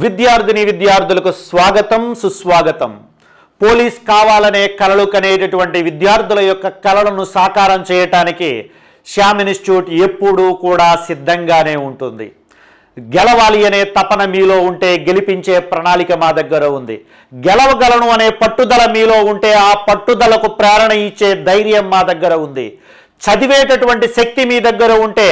విద్యార్థిని విద్యార్థులకు స్వాగతం సుస్వాగతం. పోలీస్ కావాలనే కలలు కనేటటువంటి విద్యార్థుల యొక్క కలలను సాకారం చేయటానికి శ్యామ్ ఇన్స్టిట్యూట్ ఎప్పుడూ కూడా సిద్ధంగానే ఉంటుంది. గెలవాలి అనే తపన మీలో ఉంటే గెలిపించే ప్రణాళిక మా దగ్గర ఉంది. గెలవగలను అనే పట్టుదల మీలో ఉంటే ఆ పట్టుదలకు ప్రేరణ ఇచ్చే ధైర్యం మా దగ్గర ఉంది. చదివేటటువంటి శక్తి మీ దగ్గర ఉంటే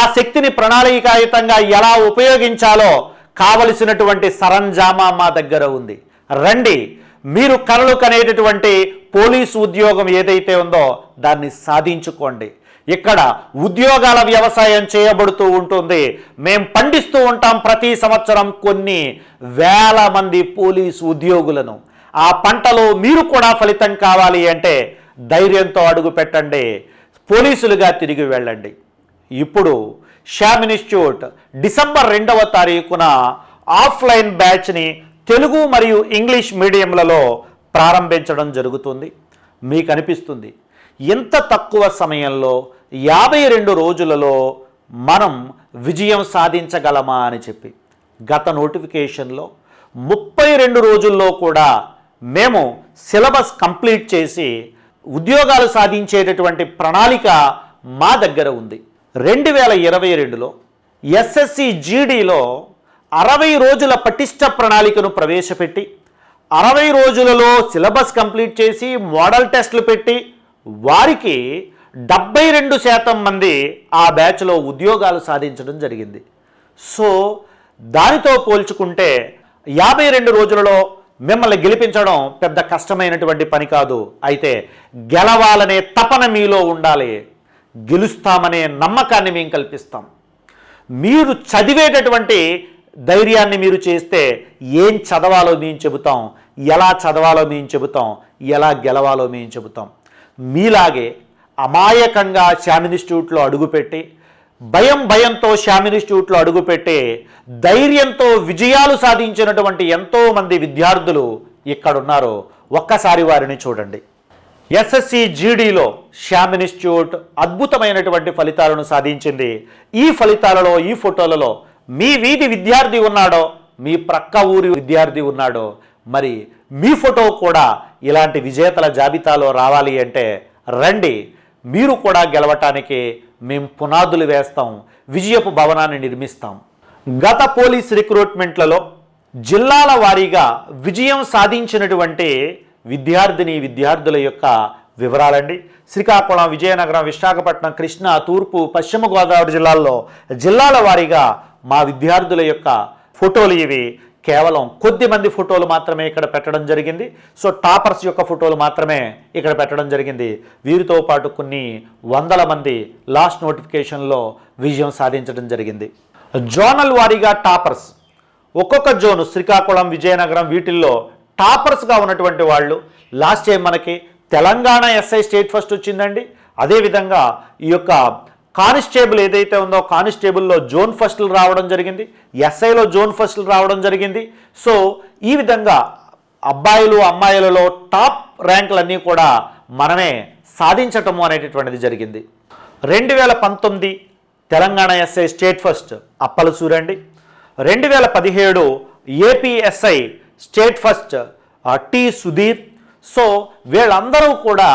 ఆ శక్తిని ప్రణాళికాయుతంగా ఎలా ఉపయోగించాలో కావలసినటువంటి సరంజామా మా దగ్గర ఉంది. రండి మీరు కలలు కనేటటువంటి పోలీసు ఉద్యోగం ఏదైతే ఉందో దాన్ని సాధించుకోండి. ఇక్కడ ఉద్యోగాల వ్యవసాయం చేయబడుతూ ఉంటుంది. మేము పండిస్తూ ఉంటాం ప్రతి సంవత్సరం కొన్ని వేల మంది పోలీసు ఉద్యోగులను. ఆ పంటలో మీరు కూడా ఫలితం కావాలి అంటే ధైర్యంతో అడుగు పెట్టండి. పోలీసులుగా తిరిగి వెళ్ళండి. ఇప్పుడు శ్యామ్ ఇన్స్టిట్యూట్ డిసెంబర్ రెండవ తారీఖున ఆఫ్లైన్ బ్యాచ్ని తెలుగు మరియు ఇంగ్లీష్ మీడియంలలో ప్రారంభించడం జరుగుతుంది. మీకు అనిపిస్తుంది ఎంత తక్కువ సమయంలో యాభై రెండు రోజులలో మనం విజయం సాధించగలమా అని చెప్పి. గత నోటిఫికేషన్లో ముప్పై రెండు రోజుల్లో కూడా మేము సిలబస్ కంప్లీట్ చేసి ఉద్యోగాలు సాధించేటటువంటి ప్రణాళిక మా దగ్గర ఉంది. రెండు వేల ఇరవై రెండులో ఎస్ఎస్సి జీడీలో అరవై రోజుల పటిష్ట ప్రణాళికను ప్రవేశపెట్టి అరవై రోజులలో సిలబస్ కంప్లీట్ చేసి మోడల్ టెస్టులు పెట్టి వారికి డెబ్బై రెండు శాతం మంది ఆ బ్యాచ్లో ఉద్యోగాలు సాధించడం జరిగింది. సో దానితో పోల్చుకుంటే యాభై రెండు రోజులలో మిమ్మల్ని గెలిపించడం పెద్ద కష్టమైనటువంటి పని కాదు. అయితే గెలవాలనే తపన మీలో ఉండాలి. గెలుస్తామనే నమ్మకాన్ని మేము కల్పిస్తాం. మీరు చదివేటటువంటి ధైర్యాన్ని మీరు చేస్తే ఏం చదవాలో మేము చెబుతాం ఎలా చదవాలో మేము చెబుతాం ఎలా గెలవాలో మేము చెబుతాం. మీలాగే అమాయకంగా శ్యామ్ ఇన్స్టిట్యూట్లో అడుగుపెట్టి భయం భయంతో శ్యామ్ ఇన్స్టిట్యూట్లో అడుగుపెట్టి ధైర్యంతో విజయాలు సాధించినటువంటి ఎంతోమంది విద్యార్థులు ఇక్కడున్నారో ఒక్కసారి వారిని చూడండి. ఎస్ఎస్సి జీడీలో శ్యామ్ ఇన్స్టిట్యూట్ అద్భుతమైనటువంటి ఫలితాలను సాధించింది. ఈ ఫలితాలలో ఈ ఫోటోలలో మీ వీధి విద్యార్థి ఉన్నాడో మీ ప్రక్క ఊరి విద్యార్థి ఉన్నాడో మరి మీ ఫోటో కూడా ఇలాంటి విజేతల జాబితాలో రావాలి అంటే రండి. మీరు కూడా గెలవటానికి మేము పునాదులు వేస్తాం విజయపు భవనాన్ని నిర్మిస్తాం. గత పోలీస్ రిక్రూట్మెంట్లలో జిల్లాల వారీగా విజయం సాధించినటువంటి విద్యార్థిని విద్యార్థుల యొక్క వివరాలండి. శ్రీకాకుళం విజయనగరం విశాఖపట్నం కృష్ణా తూర్పు పశ్చిమ గోదావరి జిల్లాల్లో జిల్లాల వారీగా మా విద్యార్థుల యొక్క ఫోటోలు ఇవి. కేవలం కొద్ది మంది ఫోటోలు మాత్రమే ఇక్కడ పెట్టడం జరిగింది. సో టాపర్స్ యొక్క ఫోటోలు మాత్రమే ఇక్కడ పెట్టడం జరిగింది. వీరితో పాటు కొన్ని వందల మంది లాస్ట్ నోటిఫికేషన్లో విజయం సాధించడం జరిగింది. జోనల్ వారీగా టాపర్స్. ఒక్కొక్క జోను శ్రీకాకుళం విజయనగరం వీటిల్లో టాపర్స్గా ఉన్నటువంటి వాళ్ళు. లాస్ట్ టైం మనకి తెలంగాణ ఎస్ఐ స్టేట్ ఫస్ట్ వచ్చిందండి. అదేవిధంగా ఈ యొక్క కానిస్టేబుల్ ఏదైతే ఉందో కానిస్టేబుల్లో జోన్ ఫస్ట్లు రావడం జరిగింది. ఎస్ఐలో జోన్ ఫస్ట్లు రావడం జరిగింది. సో ఈ విధంగా అబ్బాయిలు అమ్మాయిలలో టాప్ ర్యాంకులన్నీ కూడా మనమే సాధించటము అనేటటువంటిది జరిగింది. రెండు వేల పంతొమ్మిది తెలంగాణ ఎస్ఐ స్టేట్ ఫస్ట్ అప్పలు చూడండి రెండు వేల పదిహేడు APSI state first T Sudheer. So వీళ్ళందరూ కూడా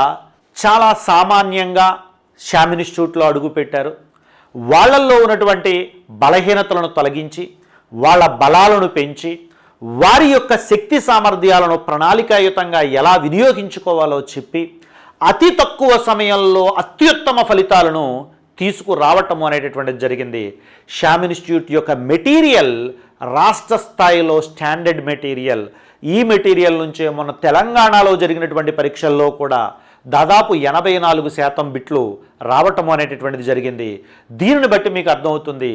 చాలా సామాన్యంగా శ్యామ్ ఇన్స్టిట్యూట్లో అడుగుపెట్టారు వాళ్ళల్లో ఉన్నటువంటి బలహీనతలను తొలగించి వాళ్ళ బలాలను పెంచి వారి యొక్క శక్తి సామర్థ్యాలను ప్రణాళికాయుతంగా ఎలా వినియోగించుకోవాలో చెప్పి అతి తక్కువ సమయంలో అత్యుత్తమ ఫలితాలను తీసుకురావటం అనేటటువంటిది జరిగింది. శ్యామ్ ఇన్స్టిట్యూట్ యొక్క మెటీరియల్ రాష్ట్ర స్థాయిలో స్టాండర్డ్ మెటీరియల్. ఈ మెటీరియల్ నుంచే మన తెలంగాణలో జరిగినటువంటి పరీక్షల్లో కూడా దాదాపు ఎనభై నాలుగు శాతం బిట్లు రావటం అనేటటువంటిది జరిగింది. దీనిని బట్టి మీకు అర్థమవుతుంది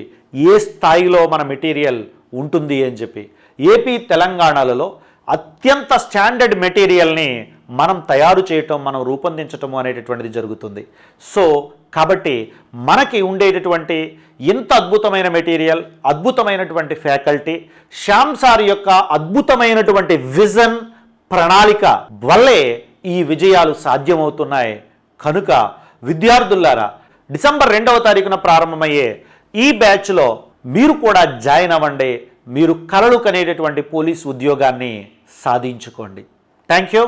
ఏ స్థాయిలో మన మెటీరియల్ ఉంటుంది అని చెప్పి. ఏపీ తెలంగాణలలో అత్యంత స్టాండర్డ్ మెటీరియల్ని మనం తయారు చేయటం మనం రూపొందించటం అనేటటువంటిది జరుగుతుంది. సో కాబట్టి మనకి ఉండేటటువంటి ఇంత అద్భుతమైన మెటీరియల్ అద్భుతమైనటువంటి ఫ్యాకల్టీ శ్యామ్ సార్ యొక్క అద్భుతమైనటువంటి విజన్ ప్రణాళిక వల్లే ఈ విజయాలు సాధ్యమవుతున్నాయి. కనుక విద్యార్థులారా డిసెంబర్ రెండవ తారీఖున ప్రారంభమయ్యే ఈ బ్యాచ్లో మీరు కూడా జాయిన్ అవ్వండి. మీరు కలలు కనేటటువంటి పోలీస్ ఉద్యోగాన్ని సాధించుకోండి. Thank you.